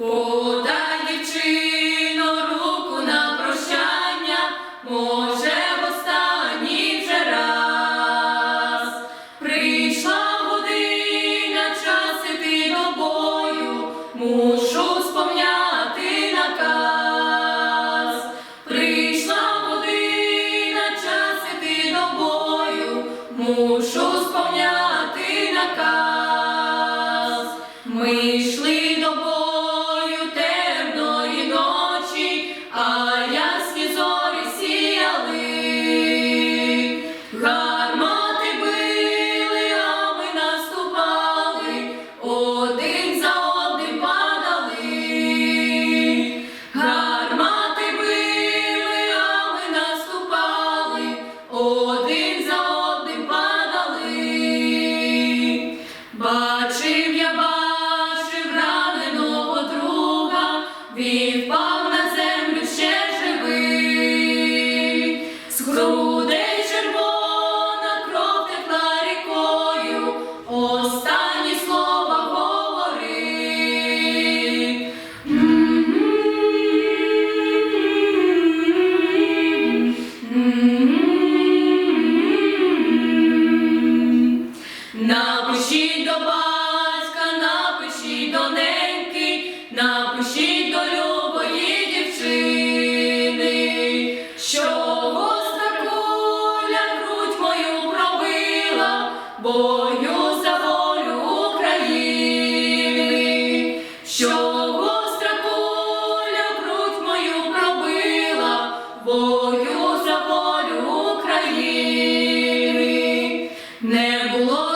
Подай, руку на прощання, може, в останній вже раз. Прийшла година, час іти до бою, мушу сповняти наказ. Прийшла година, час іти до бою, мушу сповняти наказ. Ми Напишіть до батька, напишіть до неньки, напишіть до любої дівчини, що гостра куля грудь мою пробила, бою за волю України, що гостра куля грудь мою пробила, бою за волю України. Не було